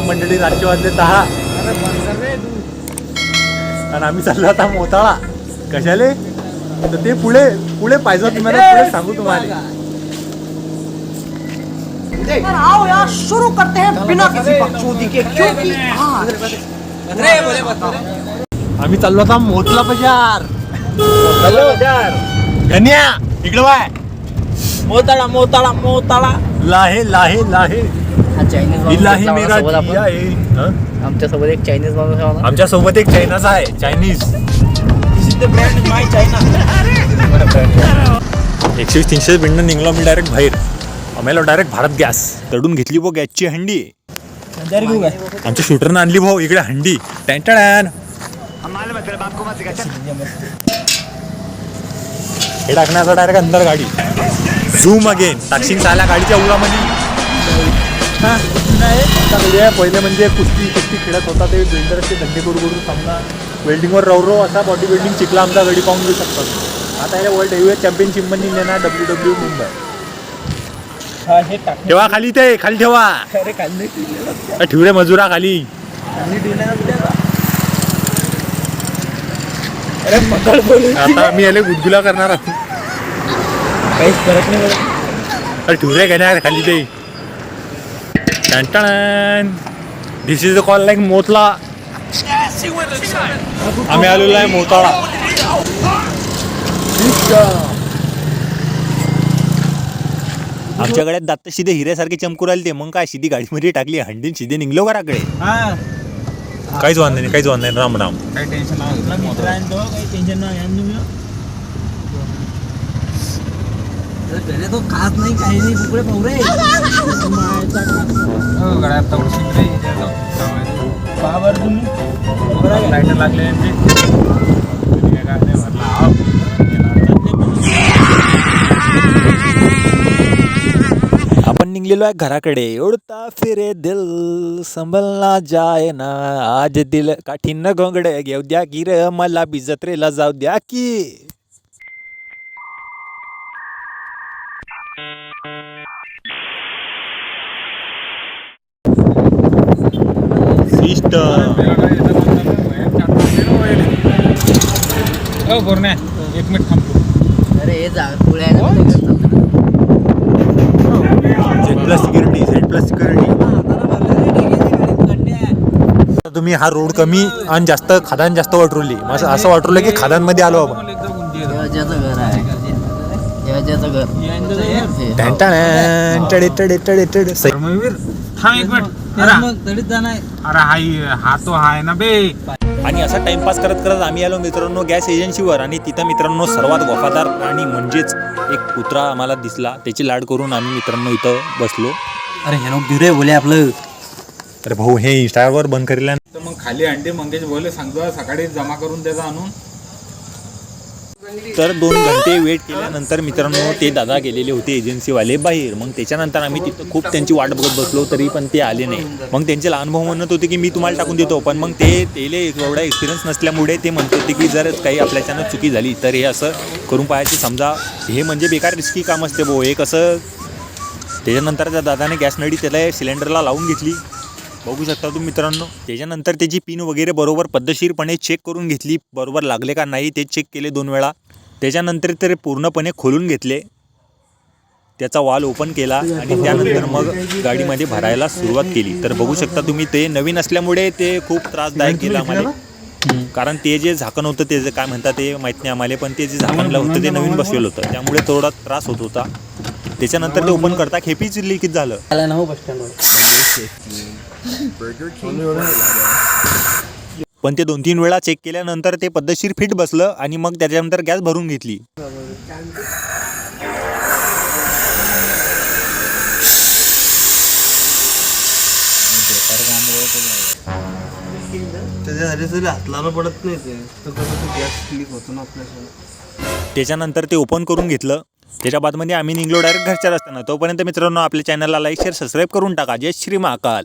मंडळी रातचे वाजले दहा. आणि आम्ही चाललो आता मोताळा. कशाले? तर ते पुढे पुढे पाहिजे तुम्हाला पुढे सांगू तुम्हाला. यार आओ यार शुरू करते हैं बिना किसी बकचोदी के। क्योंकि आज आम्ही चाललो आता मोतला बाजार. गण्या इकडे वाय. मोताळा मोताळा मोताळा. लाहे लाहे लाहे. हा चायनीज इलाही मेरा जिया आहे. हं? आमच्यासोबत एक चायनीज माणूस आहे म्हणा. आमच्यासोबत एक चायनाचा आहे चायनीज ब्रँड माय चायना एकशे वीस तीनशे बिंड निघलो मी डायरेक्ट बाहेर. आम्हाला डायरेक्ट भारत गॅस तडून घेतली भाऊ गॅसची हंडी. घेऊ काय? आमच्या शूटरनं आणली भाऊ इकडे हंडी. टँटन हे टाकण्याचा डायरेक्ट अंदर गाडी झूम अगेन टाकशीन साल्या गाडीच्या हा, म्हणजे पहिले म्हणजे कुस्ती कुस्ती खेळत होता ते बिल्डरचे धंदे करू करू सामना वेल्डिंगवर रव रव असा बॉडी बिल्डिंग चिकला आमचा गडी पाहून घेऊ शकतात आता या वर्ल्ड हेवीवेट चॅम्पियनशिपमध्ये नेणार डब्ल्यू डब्ल्यू मुंबई हा हे टाक ठेवा खाली ते खाली ठेवा. अरे अ, ठेव रे मजुरा खाली. आता? मी याले गुदगुला करणार आहे. काहीच फरक नाही. पडत. अरे ठेव रे घेणार खाली ते? This is the call like Motla. आम्ही आलेलो आहे मोताळा. आमच्या गड्यात दात शिदे हिऱ्यासारखे चमकू राहिले ते. मग काय शिदी गाडीमध्ये टाकली हंडीन शिदे निघलो घराकडे. हा काहीच वांधा नाही काहीच वांधा नाही. राम राम. काही टेन्शन नाही. मित्र आहे तो काही टेन्शन नाही आहे तुम्ही घरी तो खात नाही काही नाही कुकडे पाहू रे. पावर तुम्ही? लाईटर लागले आपण निघलेलो आहे घराकडे. उडता फिरे दिल संभलना जाय ना. आज दिल काठीन घोंगडे घेऊ द्या की रे मला बी जत्रेला जाऊ द्या की. एक मिनिट थांबतो अरे हे सिक्युरिटी प्लस सिक्युरिटी तुम्ही हा रोड कमी आणि जास्त खादान जास्त वाटरली असं असं वाटरलं की खादानमध्ये आलो आपण. देवाच्याचं घर. आहे देवाच्याचं घर. टॅन टडे टडे टडे टडे सै- धर्मवीर थांब एक मिनिट. अरे. मग तडीत जाणार अरे हाय हा तो हाय ना बे. आणि असा टाइमपास करत करत आम्ही आलो मित्रांनो गॅस एजन्सीवर आणि तिथं मित्रांनो सर्वात वफादार प्राणी म्हणजेच एक कुत्रा आम्हाला दिसला. त्याची लाड करून आम्ही मित्रांनो इथं बसलो. अरे हे नको रे बोले आपलं. अरे भाऊ हे इंस्टावर बंद करेल तर मग खाली अंडे मंगेश बोले सांगतो सकाळी जमा करून त्याचा आणून तर दोन घंटे वेट केल्यानंतर मित्रांनो ते दादा गेलेले होते एजन्सीवाले बाहेर. मग त्याच्यानंतर आम्ही तिथं खूप त्यांची वाट बघत बसलो तरी पण ते आले नाही. मग त्यांचे लहान भाऊ म्हणत होते की मी तुम्हाला टाकून देतो. पण मग ते तेले एवढा एक्सपिरियन्स नसल्यामुळे ते म्हणत होते की जर काही आपल्याच्यानं चुकी झाली तर हे असं करून पाहायचे समजा. हे म्हणजे बेकार रिस्की काम असते भाऊ. हे कसं त्याच्यानंतर त्या दादाने गॅस नळी त्याला सिलेंडरला लावून घेतली. बघू शकता तुम्ही मित्रांनो. त्याच्यानंतर त्याची पिन वगैरे बरोबर पद्धतशीरपणे चेक करून घेतली. बरोबर लागले का नाही ते चेक केले दोन वेळा. त्याच्यानंतर ते पूर्णपणे खोलून घेतले. त्याचा वाल ओपन केला आणि त्यानंतर मग गाडीमध्ये भरायला सुरुवात केली. तर बघू शकता तुम्ही ते नवीन असल्यामुळे ते खूप त्रासदायक केलं आम्हाला. कारण ते जे झाकण होतं ते जे काय म्हणतात ते माहीत नाही आम्हाला पण ते जे झाकणला होतं ते नवीन बसलेलं होतं. त्यामुळे थोडा त्रास होत होता. त्याच्यानंतर ते ओपन करता खेपीच लिखित झालं. पण ते दोन तीन वेळा चेक केल्यानंतर ते पद्धतशीर फिट बसलं आणि मग त्याच्यानंतर गॅस भरून घेतली. त्याच्यासाठी तरी हातला पडत नाही ते. तर कसं तो गॅस क्लिक होतो ना आपल्यासोबत त्याच्यानंतर ते ओपन करून घेतलं. त्याच्या बादमध्ये आम्ही निघलो डायरेक्ट घरच्या रस्त्यानं. तोपर्यंत मित्रांनो आपल्या चॅनलला लाईक शेअर सबस्क्राईब करून टाका. जय श्री महाकाल.